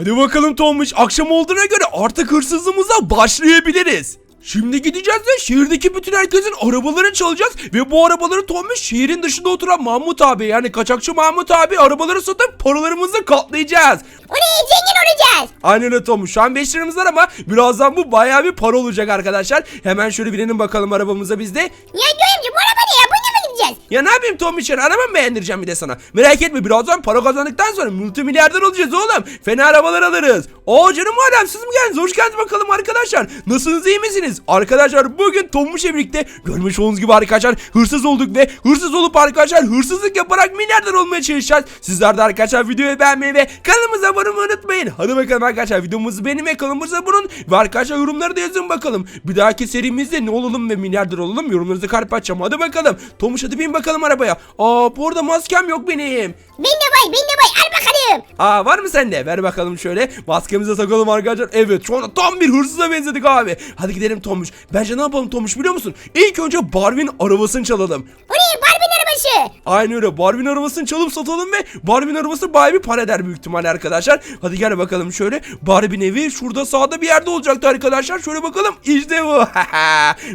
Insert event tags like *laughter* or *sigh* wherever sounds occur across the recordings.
Hadi bakalım Tomuş akşam olduğuna göre artık hırsızlığımıza başlayabiliriz. Şimdi gideceğiz ve şehirdeki bütün herkesin arabalarını çalacağız ve bu arabaları Tomuş şehrin dışında oturan Mahmut abi yani kaçakçı Mahmut abi arabaları satıp paralarımızı katlayacağız. Oraya zengin olacağız. Aynen öyle Tomuş. Şu an 5 liramız var ama birazdan bu bayağı bir para olacak arkadaşlar. Hemen şöyle binelim bakalım arabamıza biz de. Ya amca bu ne ya? Ne yapayım Tomuş yani araba mı beğendireceğim bir de sana. Merak etme birazdan para kazandıktan sonra multimilyarder olacağız oğlum. Fena arabalar alırız. Oo canım madem siz mi geldiniz? Hoş geldiniz bakalım arkadaşlar. Nasılsınız iyi misiniz? Arkadaşlar bugün Tomuş'la birlikte görmüş olduğunuz gibi arkadaşlar hırsız olduk ve hırsız olup arkadaşlar hırsızlık yaparak milyarder olmaya çalışacağız. Sizler de arkadaşlar videoyu beğenmeyi ve kanalımıza abone olmayı unutmayın. Hadi bakalım arkadaşlar videomuzu beğenin ve kanalımıza abone. Ve arkadaşlar yorumları da yazın bakalım. Bir dahaki serimizde ne olalım ve milyarder olalım yorumlarınızı kalp açacağım. Hadi bakalım. Tomuş hadi bin bakalım arabaya. Aa bu arada maskem yok benim. Ben de var ben de var. Al bakalım. Aa var mı sende? Ver bakalım şöyle. Maskemize takalım arkadaşlar. Evet şu anda tam bir hırsıza benzedik abi. Hadi gidelim Tomuş. Bence ne yapalım Tomuş biliyor musun? İlk önce Barbie'nin arabasını çalalım. Oraya Barbie'nin arabası. Aynı öyle Barbie'nin arabasını çalıp satalım ve Barbie'nin arabası bayağı bir para eder büyük ihtimalle arkadaşlar. Hadi gel bakalım şöyle. Barbie'nin evi şurada sağda bir yerde olacaktı arkadaşlar. Şöyle bakalım. İşte bu.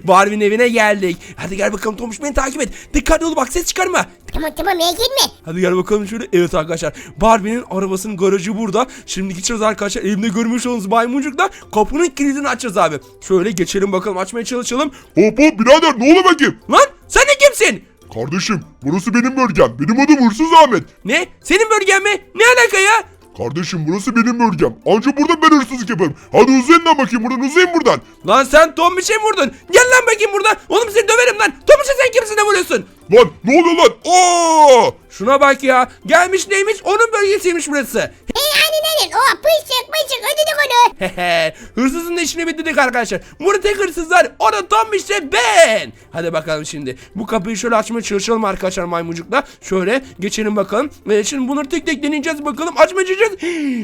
*laughs* Barbie'nin evine geldik. Hadi gel bakalım Tomuş beni takip et. Dikkatli ol bak ses çıkarma. Tamam tamam merak etme. Hadi gel bakalım şöyle. Evet arkadaşlar. Barbie'nin arabasının garajı burada. Şimdi gideceğiz arkadaşlar. Elimde görmüş olduğunuz maymuncukla kapının kilidini açacağız abi. Şöyle geçelim bakalım açmaya çalışalım. Hop hop birader ne oluyor bakayım? Lan sen de kimsin? Kardeşim burası benim bölgem. Benim adım Hırsız Ahmet. Ne? Senin bölgen mi? Ne alaka ya? Kardeşim burası benim bölgem. Anca burada ben hırsızlık yaparım. Hadi uzayın lan bakayım buradan uzayın buradan. Lan sen Tom bir şey mi vurdun? Gel lan bakayım buradan. Oğlum seni döverim lan. Tom'u sen kimsin de vuruyorsun? Lan ne oluyor lan? Aa! Şuna bak ya. Gelmiş neymiş? Onun bölgesiymiş burası. Hey aynen aynen. O pışık pışık ödedik onu. Hehe. Hırsızın işini bitirdik arkadaşlar. Burada tek hırsız var. O da Tom işte ben. Hadi bakalım şimdi. Bu kapıyı şöyle açmaya çalışalım arkadaşlar maymuncukla. Şöyle geçelim bakalım. Ve şimdi bunları tek tek deneyeceğiz bakalım. Açmaya çalışacağız.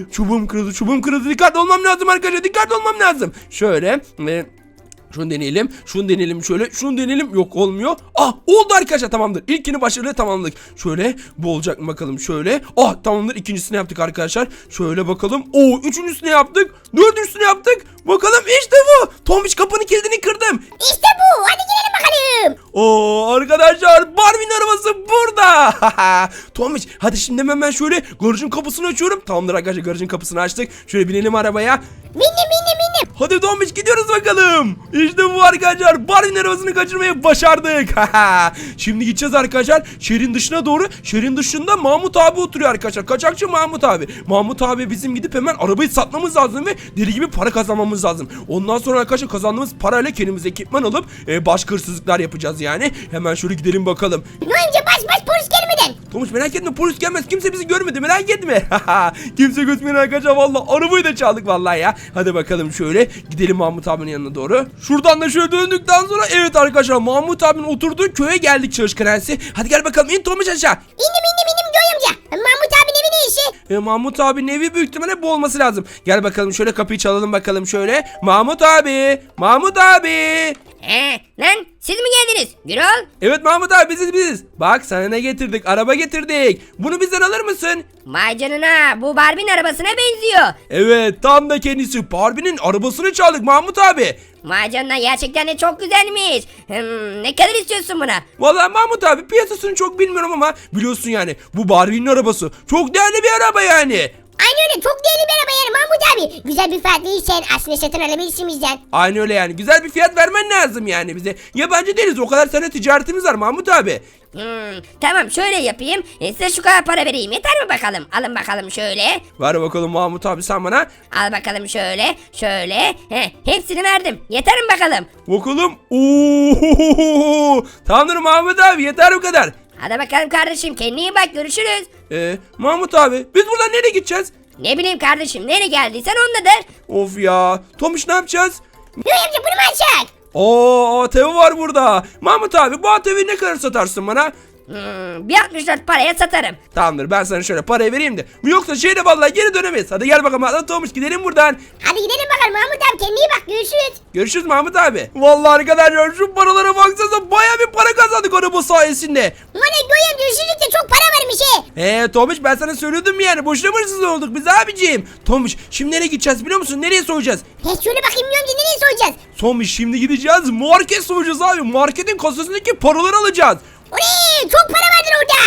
*gasps* Çubuğum kırıldı. Çubuğum kırıldı. Dikkatli olmam lazım arkadaşlar. Dikkatli olmam lazım. Şöyle. Ve şunu deneyelim. Şunu deneyelim şöyle. Şunu deneyelim. Yok olmuyor. Ah oldu arkadaşlar tamamdır. İlkini başarılı tamamladık. Şöyle bu olacak mı bakalım şöyle. Ah tamamdır. İkincisini yaptık arkadaşlar. Şöyle bakalım. Oo üçüncüsünü yaptık. Dördüncüsünü yaptık. Bakalım işte bu. Tomiş kapının kilidini kırdım. İşte bu. Hadi gidelim bakalım. Oo arkadaşlar Barbie'nin arabası burada. *laughs* Tomiş hadi şimdi hemen şöyle garajın kapısını açıyorum. Tamamdır arkadaşlar garajın kapısını açtık. Şöyle binelim arabaya. Bindim bindim. Hadi Tomiş gidiyoruz bakalım. İşte bu arkadaşlar. Barbie'nin arabasını kaçırmayı başardık. *laughs* Şimdi gideceğiz arkadaşlar. Şehrin dışına doğru. Şehrin dışında Mahmut abi oturuyor arkadaşlar. Kaçakçı Mahmut abi. Mahmut abi bizim gidip hemen arabayı satmamız lazım ve deli gibi para kazanmamız lazım. Ondan sonra arkadaşlar kazandığımız parayla kendimize ekipman alıp e, başka hırsızlıklar yapacağız yani. Hemen şöyle gidelim bakalım. Önce baş baş polis gelmeden. Tomuş merak etme polis gelmez. Kimse bizi görmedi merak etme. *laughs* Kimse gözükmüyor arkadaşlar valla. Arabayı da çaldık vallahi ya. Hadi bakalım şöyle gidelim Mahmut abinin yanına doğru. Şuradan da şöyle döndükten sonra evet arkadaşlar Mahmut abinin oturduğu köye geldik çalışkan elsi. Hadi gel bakalım in Tomuş aşağı. İndim indim indim Göğe amca. Mahmut abinin evi ne işi? E, Mahmut abinin evi büyük ihtimalle bu olması lazım. Gel bakalım şöyle kapıyı çalalım bakalım şöyle. Mahmut abi. Mahmut abi. Ee, lan siz mi geldiniz? Gürol? Evet Mahmut abi biziz biziz. Bak sana ne getirdik? Araba getirdik. Bunu bizden alır mısın? Vay canına bu Barbie'nin arabasına benziyor. Evet tam da kendisi Barbie'nin arabasını çaldık Mahmut abi. Vay canına gerçekten de çok güzelmiş. Hmm, ne kadar istiyorsun buna? Vallahi Mahmut abi piyasasını çok bilmiyorum ama biliyorsun yani bu Barbie'nin arabası. Çok değerli bir araba yani. Öyle çok değerli bir araba yani Mahmut abi. Güzel bir fiyat değilsen aslında satın alabilirsin bizden. Aynı öyle yani güzel bir fiyat vermen lazım yani bize. Yabancı değiliz o kadar sene ticaretimiz var Mahmut abi. Hmm, tamam şöyle yapayım. E, size şu kadar para vereyim yeter mi bakalım? Alın bakalım şöyle. Ver bakalım Mahmut abi sen bana. Al bakalım şöyle. Şöyle. Heh, hepsini verdim. Yeter mi bakalım? Bakalım. Oo! Tamamdır Mahmut abi yeter bu kadar. Hadi bakalım kardeşim kendine iyi bak görüşürüz. Ee, Mahmut abi biz buradan nereye gideceğiz? Ne bileyim kardeşim nereye geldiysen ondadır. Of ya. Tomuş ne yapacağız? Göğe amca bunu mu açacak? Oo ATV var burada. Mahmut abi bu ATV'yi ne kadar satarsın bana? Hmm, bir 64 paraya satarım. Tamamdır ben sana şöyle parayı vereyim de. Yoksa şehre vallahi geri dönemeyiz. Hadi gel bakalım Adnan Tomuş gidelim buradan. Hadi gidelim bakalım Mahmut abi kendine iyi bak görüşürüz. Görüşürüz Mahmut abi. Vallahi arkadaşlar şu paralara baksanıza baya bir para kazandık araba sayesinde. Valla Göğe amca hırsızlıkta çok para varmış he. Eee Tomuş ben sana söylüyordum yani boşuna mı hırsız olduk biz abicim. Tomuş şimdi nereye gideceğiz biliyor musun? Nereye soyacağız? He şöyle bakayım Göğe amca nereye soyacağız? Tomuş şimdi gideceğiz market soyacağız abi. Marketin kasasındaki paraları alacağız. Oley çok para vardır orada.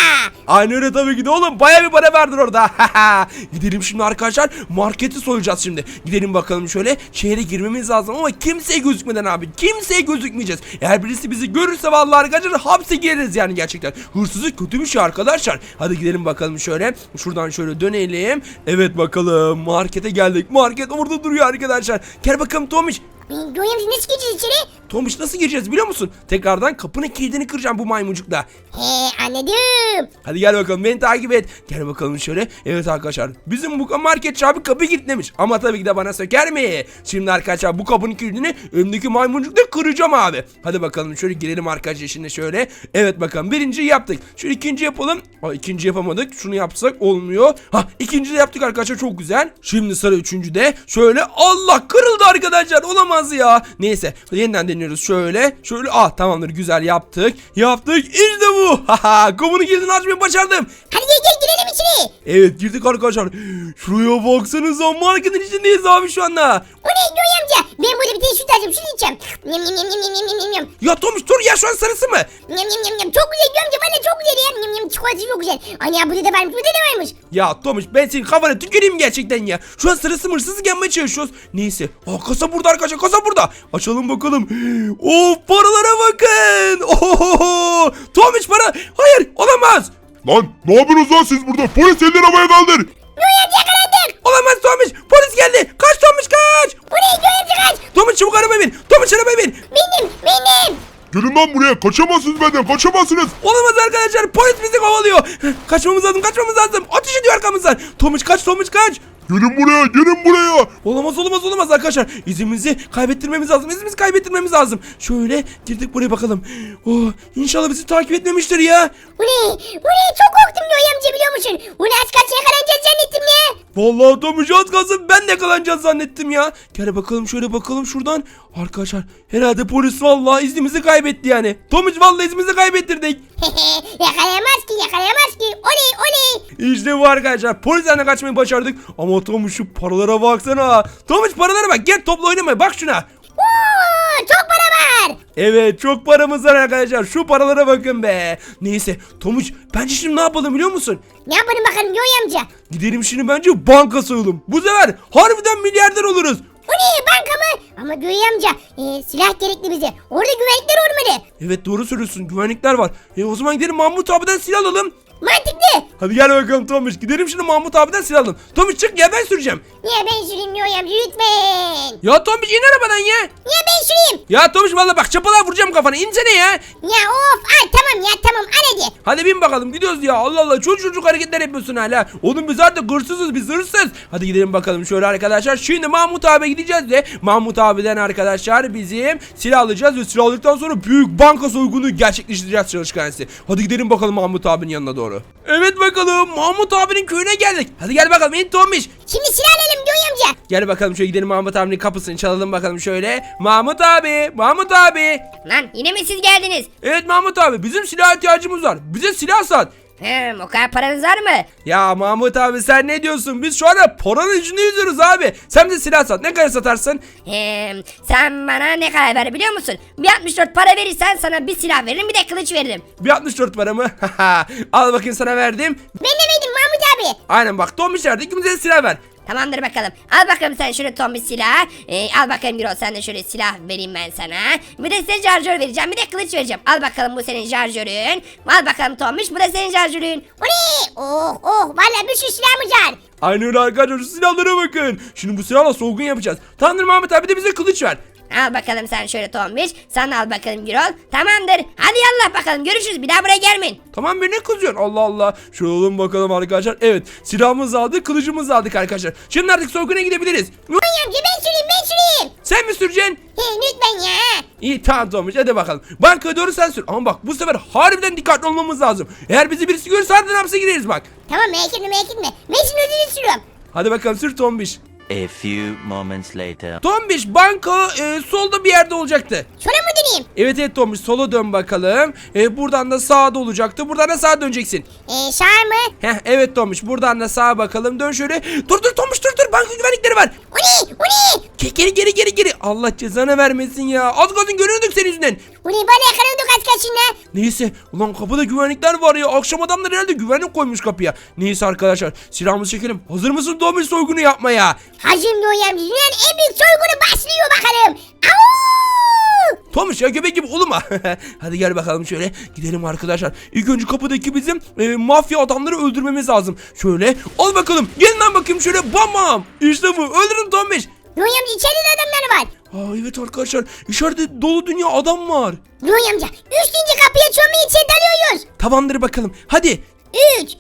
Aynen öyle tabii ki de oğlum baya bir para vardır orada. *laughs* Gidelim şimdi arkadaşlar marketi soyacağız şimdi. Gidelim bakalım şöyle şehre girmemiz lazım ama kimseye gözükmeden abi. Kimseye gözükmeyeceğiz. Eğer birisi bizi görürse vallahi arkadaşlar hapse gireriz yani gerçekten. Hırsızlık kötü bir şey arkadaşlar. Hadi gidelim bakalım şöyle. Şuradan şöyle dönelim. Evet bakalım markete geldik. Market orada duruyor arkadaşlar. Gel bakalım Tomiş. Göğe amca nasıl gireceğiz içeri? Tomiş nasıl gireceğiz biliyor musun? Tekrardan kapının kilidini kıracağım bu maymuncukla. He anladım. Hadi gel bakalım beni takip et. Gel bakalım şöyle. Evet arkadaşlar bizim bu marketçi abi kapıyı kilitlemiş. Ama tabii ki de bana söker mi? Şimdi arkadaşlar bu kapının kilidini önümdeki maymuncukla kıracağım abi. Hadi bakalım şöyle girelim arkadaşlar şimdi şöyle. Evet bakalım birinciyi yaptık. Şöyle ikinci yapalım. Aa, ikinci yapamadık. Şunu yapsak olmuyor. Ha ikinci de yaptık arkadaşlar çok güzel. Şimdi sıra üçüncü de. Şöyle Allah kırıldı arkadaşlar olamaz ya. Neyse yeniden deniyoruz şöyle. Şöyle ah tamamdır güzel yaptık. Yaptık işte bu. *laughs* Haha kapının kilidini açmayı başardım. Hadi gel gel girelim içeri. Evet girdik arkadaşlar. Şuraya baksanıza marketin içindeyiz abi şu anda. Oley Göğe amca ben burada bir süt alacağım şunu içeceğim. Yum yum yum yum yum yum yum. Ya Tomuş dur ya şu an sarısı mı? Yum yum yum yum. Çok güzel amca valla çok güzel ya. Yum yum çikolatası çok güzel. Ana burada da varmış burada da varmış. Ya Tomuş ben senin kafana tüküreyim gerçekten ya. Şu an sırası mırsızlık yapmaya çalışıyoruz. Neyse. Aa kasa burada arkadaşlar kasa burada. Açalım bakalım. Of paralara bakın. Oho. Tomuş para. Hayır olamaz. Lan ne yapıyorsunuz lan siz burada? Polis elleri havaya kaldır. Amca yakalandık. Olamaz Tomuş. Polis geldi. Kaç Tomuş kaç. Oley Göğe amca kaç. Tomuş çabuk arabaya bin. Tomuş arabaya bin. Benim benim. Gelin lan buraya. Kaçamazsınız benden. Kaçamazsınız. Olamaz arkadaşlar polis bizi kovalıyor. *laughs* Kaçmamız lazım kaçmamız lazım. Ateş ediyor arkamızdan. Tomuş kaç Tomuş kaç. Gelin buraya. Gelin buraya. Olamaz olamaz olamaz arkadaşlar. İzimizi kaybettirmemiz lazım. İzimizi kaybettirmemiz lazım. Şöyle girdik buraya bakalım. Oh, inşallah bizi takip etmemiştir ya. Oley oley çok korktum Göğe amca biliyor musun? Oley az kaç yakalanacağız zannettim ya. Vallahi az kalsın ben de yakalanacağız zannettim ya. Gel bakalım şöyle bakalım şuradan. Arkadaşlar herhalde polis vallahi izimizi kaybetti yani. Tomuş vallahi izimizi kaybettirdik. *laughs* yakalayamaz ki yakalayamaz ki. Oley oley. İşte bu arkadaşlar. Polisten kaçmayı başardık. Ama Tomuş şu paralara baksana. Tomuş paralara bak. Gel topla oynamaya bak şuna. Oo, çok. Evet çok paramız var arkadaşlar. Şu paralara bakın be. Neyse Tomuç bence şimdi ne yapalım biliyor musun? Ne yapalım bakalım Göğe amca? Gidelim şimdi bence banka soyalım. Bu sefer harbiden milyarder oluruz. Oley banka mı? Ama Göğe amca e, silah gerekli bize. Orada güvenlikler olmalı. Evet doğru söylüyorsun güvenlikler var. E o zaman gidelim Mahmut abiden silah alalım. Mantıklı. Hadi gel bakalım Tomuç. Gidelim şimdi Mahmut abiden silah alalım. Tomuç çık ya ben süreceğim. Niye ben süreyim Göğe amca lütfen. Ya Tomuç in arabadan ya. Niye ben süreyim? Ya Tomuç valla bak çapalar vuracağım kafana. İnsene ya. Ya of ay tamam ya tamam al hadi. Hadi bin bakalım gidiyoruz ya. Allah Allah çocuk çocuk hareketler yapıyorsun hala. Oğlum biz artık hırsızız biz hırsız. Hadi gidelim bakalım şöyle arkadaşlar. Şimdi Mahmut abi gideceğiz de Mahmut abiden arkadaşlar bizim silah alacağız ve silah aldıktan sonra büyük banka soygunu gerçekleştireceğiz çalışkanesi. Hadi gidelim bakalım Mahmut abinin yanına doğru. Evet bakalım Mahmut abinin köyüne geldik. Hadi gel bakalım in Tomiş. Şimdi silah alalım Göğe amca. Gel bakalım şöyle gidelim Mahmut abinin kapısını çalalım bakalım şöyle. Mahmut abi, Mahmut abi. Lan yine mi siz geldiniz? Evet Mahmut abi bizim silah ihtiyacımız var. Bize silah sat. Hem o kadar paranız var mı? Ya Mahmut abi sen ne diyorsun? Biz şu anda paranın içinde yüzüyoruz abi. Sen bize silah sat. Ne kadar satarsın? Hem sen bana ne kadar ver biliyor musun? Bir 64 para verirsen sana bir silah veririm bir de kılıç veririm. Bir 64 para mı? *laughs* Al bakayım sana verdim. Ben de verdim Mahmut abi. Aynen bak verdi. İkimize de silah ver. Tamamdır bakalım. Al bakalım sen şöyle Tom silah. Ee, al bakalım Giro sen de şöyle silah vereyim ben sana. Bir de size şarjör vereceğim. Bir de kılıç vereceğim. Al bakalım bu senin şarjörün. Al bakalım Tomiş bu da senin şarjörün. Oley oh oh valla bir sürü silahımız var. Aynen öyle arkadaşlar şu silahlara bakın. Şimdi bu silahla soygun yapacağız. Tanrı Mahmut abi de bize kılıç ver. Al bakalım sen şöyle Tombiş. Sen al bakalım Gürol. Tamamdır. Hadi yallah bakalım görüşürüz. Bir daha buraya gelmeyin. Tamam be ne kızıyorsun Allah Allah. Şöyle olalım bakalım arkadaşlar. Evet silahımızı aldık kılıcımızı aldık arkadaşlar. Şimdi artık soyguna gidebiliriz. Noy amca ben süreyim ben süreyim. Sen mi süreceksin? He lütfen ya. İyi tamam Tomuş hadi bakalım. Bankaya doğru sen sür. Ama bak bu sefer harbiden dikkatli olmamız lazım. Eğer bizi birisi görürse harbiden hapse gireriz bak. Tamam merak etme merak etme. Ben şimdi sürüyorum. Hadi bakalım sür Tombiş. A few moments later. Tombiş banka e, solda bir yerde olacaktı. Sonra mı döneyim? Evet evet Tombiş sola dön bakalım. E, buradan da sağda olacaktı. Buradan da sağa döneceksin. Ee sağ mı? Heh evet Tombiş buradan da sağa bakalım. Dön şöyle. Dur dur Tombiş dur dur. Banka güvenlikleri var. O ne? O ne? Ge- Geri geri geri geri. Allah cezanı vermesin ya. Az kalsın görüyorduk senin yüzünden. O ne bana yakalandık kaç kaçına. Neyse ulan kapıda güvenlikler var ya akşam adamlar herhalde güvenlik koymuş kapıya. Neyse arkadaşlar silahımızı çekelim. Hazır mısın Tombiş soygunu yapmaya? Hacım Noy amca en büyük soygunu başlıyor bakalım. Au! Tomuş ya göbek gibi olma. *laughs* Hadi gel bakalım şöyle gidelim arkadaşlar. İlk önce kapıdaki bizim e, mafya adamları öldürmemiz lazım. Şöyle al bakalım. Gelin lan bakayım şöyle bamam. İşte bu öldürün Tomuş. Noy amca içeride adamlar var. Aa evet arkadaşlar içeride dolu dünya adam var. Noy amca üçüncü kapıyı açıyor mu içeri dalıyoruz. Tamamdır bakalım. Hadi 3,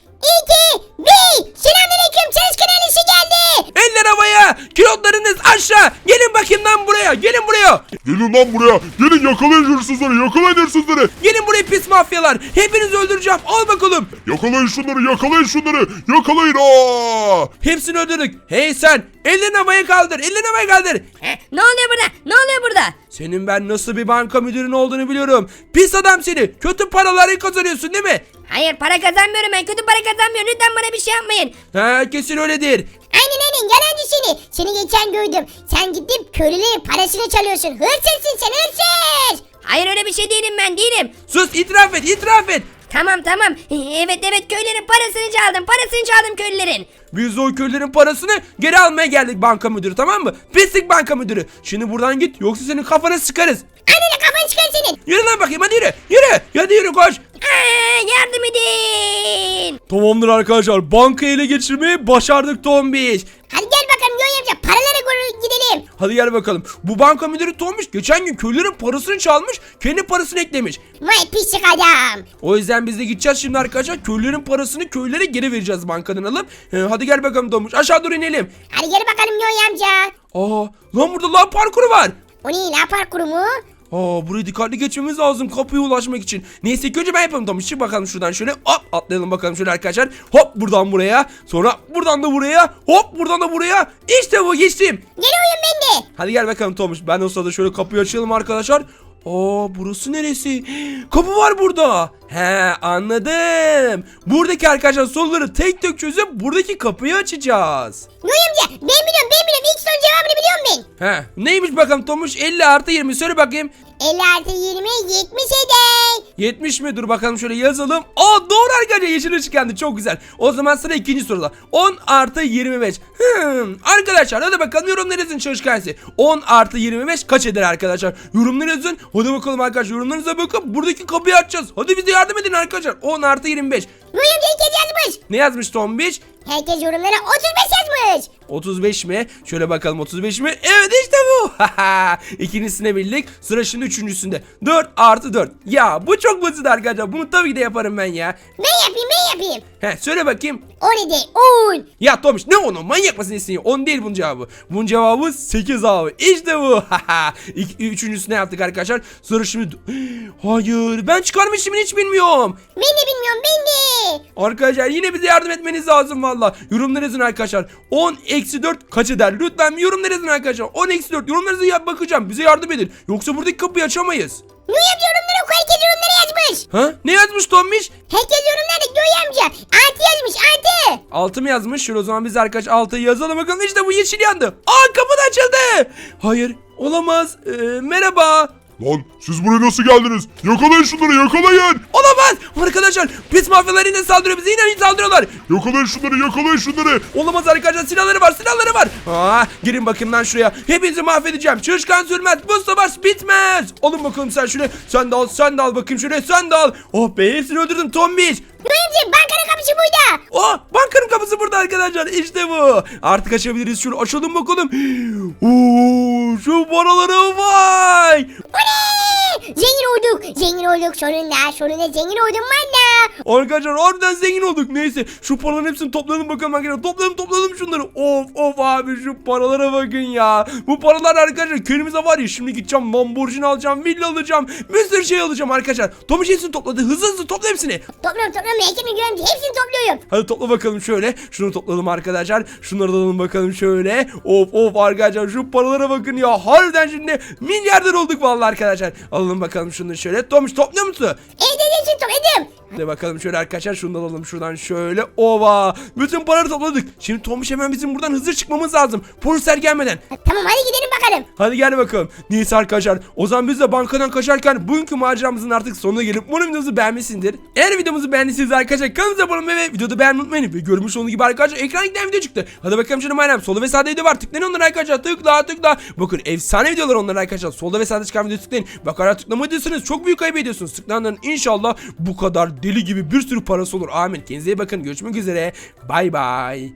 kilotlarınız aşağı. Gelin bakayım lan buraya gelin buraya. Gelin lan buraya. Gelin yakalayın hırsızları yakalayın hırsızları. Gelin buraya pis mafyalar. Hepinizi öldüreceğim al bakalım. Yakalayın şunları yakalayın şunları. Yakalayın aa. Hepsini öldürdük. Hey sen ellerini havaya kaldır ellerini havaya kaldır. Ne oluyor burada? Ne oluyor burada? Senin ben nasıl bir banka müdürün olduğunu biliyorum. Pis adam seni. Kötü paraları kazanıyorsun değil mi? Hayır para kazanmıyorum ben. Kötü para kazanmıyorum. Lütfen bana bir şey yapmayın. Ha kesin öyledir. Aynen aynen yalancı seni. Seni geçen gördüm. Sen gidip köylülerin parasını çalıyorsun. Hırsızsın sen hırsız. Hayır öyle bir şey değilim ben değilim. Sus itiraf et itiraf et. Tamam tamam. Evet evet köylerin parasını çaldım. Parasını çaldım köylülerin. Biz o köylerin parasını geri almaya geldik banka müdürü tamam mı? Pislik banka müdürü. Şimdi buradan git yoksa senin kafana sıkarız. Aynen kafanı çıkar senin. Yürü lan bakayım hadi yürü. Yürü. Hadi yürü koş. Aa, yardım edin. Tamamdır arkadaşlar banka ele geçirmeyi başardık Tombiş. Hadi gel bakalım Noy amca paraları koru gidelim. Hadi gel bakalım. Bu banka müdürü Tombiş geçen gün köylülerin parasını çalmış kendi parasını eklemiş. Vay pislik adam. O yüzden biz de gideceğiz şimdi arkadaşlar. Köylülerin parasını köylere geri vereceğiz bankadan alıp. Ee, hadi gel bakalım Tomuş. Aşağı doğru inelim. Hadi gel bakalım Noy amca. Aa, lan burada lan parkuru var. O ne la parkuru mu? Aa, burayı dikkatli geçmemiz lazım kapıya ulaşmak için. Neyse ilk önce ben yapalım Tomuş. Çık bakalım şuradan şöyle. Hop atlayalım bakalım şöyle arkadaşlar. Hop buradan buraya. Sonra buradan da buraya. Hop buradan da buraya. İşte bu geçtim. Gel bende. Hadi gel bakalım Tomuş. Ben o sırada şöyle kapıyı açalım arkadaşlar. Aa burası neresi? *gasps* Kapı var burada. He anladım. Buradaki arkadaşlar soruları tek tek çözüp buradaki kapıyı açacağız. Noy amca ben biliyorum ben biliyorum. İlk sorunun cevabını biliyorum ben. He neymiş bakalım Tomuş 50 artı 20 söyle bakayım. 50 artı 20 70 eder. 70 mi? Dur bakalım şöyle yazalım. Aa doğru arkadaşlar yeşil ışık yandı çok güzel. O zaman sıra ikinci soruda. 10 artı 25. Hmm. Arkadaşlar hadi bakalım yorumlar yazın çalışkansı. 10 artı 25 kaç eder arkadaşlar? Yorumlar yazın. Hadi bakalım arkadaşlar yorumlarınıza bakın. Buradaki kapıyı açacağız. Hadi bize yardım edin arkadaşlar. 10 artı 25. Noy amca herkes yazmış. Ne yazmış Tombiş? Herkes yorumlara 35 yazmış. 35 mi? Şöyle bakalım 35 mi? Evet işte bu. *laughs* İkincisine bildik. Sıra şimdi üçüncüsünde. 4 artı 4. Ya bu çok basit arkadaşlar. Bunu tabii ki de yaparım ben ya. Ben yapayım ben yapayım. He söyle bakayım. O ne de 10. Ya Tomiş ne onu manyak mısın nesin? 10 değil bunun cevabı. Bunun cevabı 8 abi. İşte bu. *laughs* İlk, üçüncüsünü yaptık arkadaşlar. Sonra şimdi... *gasps* Hayır ben çıkarmışım hiç bilmiyorum. Ben de bilmiyorum ben de. Arkadaşlar yine bize yardım etmeniz lazım valla. Yorumlar yazın arkadaşlar. 10 eksi 4 kaç eder? Lütfen yorumlar yazın arkadaşlar. 10 eksi 4 yorumlarınızı yap bakacağım. Bize yardım edin. Yoksa buradaki kapıyı açamayız. Noy amca yorumlara oku herkes yorumlara yazmış. Ha? Ne yazmış Tomiş? Herkes yorumlarda Noy amca. Artı yazmış artı. 6 mı yazmış? Şöyle o zaman biz arkadaş 6'yı yazalım bakalım. İşte bu yeşil yandı. Aa kapı da açıldı. Hayır olamaz. Ee, merhaba. Lan siz buraya nasıl geldiniz? Yakalayın şunları yakalayın. Olamaz. Arkadaşlar pis mafyalar yine saldırıyor bize yine saldırıyorlar. Yakalayın şunları yakalayın şunları. Olamaz arkadaşlar silahları var silahları var. Aa, girin bakayım lan şuraya. Hepinizi mahvedeceğim. Çalışkan sürmez. Bu savaş bitmez. Alın bakalım sen şunu. Sen de al sen de al bakayım şuraya sen de al. Oh be hepsini öldürdüm Tombiş. Amca bankanın kapısı burada. Oh bankanın kapısı burada arkadaşlar işte bu. Artık açabiliriz şunu açalım bakalım. *gasps* Oo, şu paralara vay. Oley! Zengin olduk. Zengin olduk sonunda. Sonunda zengin oldum valla. Arkadaşlar harbiden zengin olduk. Neyse şu paraların hepsini topladım bakalım arkadaşlar. Topladım topladım şunları. Of of abi şu paralara bakın ya. Bu paralar arkadaşlar köyümüzde var ya şimdi gideceğim Lamborghini alacağım, villa alacağım. Bir sürü şey alacağım arkadaşlar. Tomuş hepsini topladı. Hızlı hızlı topla hepsini. Topluyorum topluyorum. Mekan ediyorum. Hepsini topluyorum. Hadi topla bakalım şöyle. Şunu topladım arkadaşlar. Şunları da alalım bakalım şöyle. Of of arkadaşlar şu paralara bakın ya. Harbiden şimdi milyarder olduk vallahi arkadaşlar. Alalım bakalım şunu şöyle. Tomuş topluyor musun? Evde hepsini topladım. Hadi bakalım şöyle arkadaşlar şunu da alalım şuradan şöyle. Ova. Bütün paraları topladık. Şimdi Tomuş hemen bizim buradan hızlı çıkmamız lazım. Polisler gelmeden. Tamam hadi gidelim bakalım. Hadi gel bakalım. Neyse arkadaşlar. O zaman biz de bankadan kaçarken bugünkü maceramızın artık sonuna gelip umarım videomuzu beğenmişsindir. Eğer videomuzu beğendiyseniz arkadaşlar kanalımıza abone olmayı ve videoda beğenmeyi unutmayın. Ve görmüş olduğunuz gibi arkadaşlar ekrana giden video çıktı. Hadi bakalım canım ailem. Solda ve sağda video var. Tıklayın onlara arkadaşlar. Tıkla tıkla. Bakın efsane videolar onlar arkadaşlar. Solda ve sağda çıkan video tıklayın. Bakarak tıklamadıysanız çok büyük kaybediyorsunuz. Tıklayanların inşallah bu kadar deli gibi bir sürü parası olur. Amin. Kendinize iyi bakın. Görüşmek üzere. Bay bay.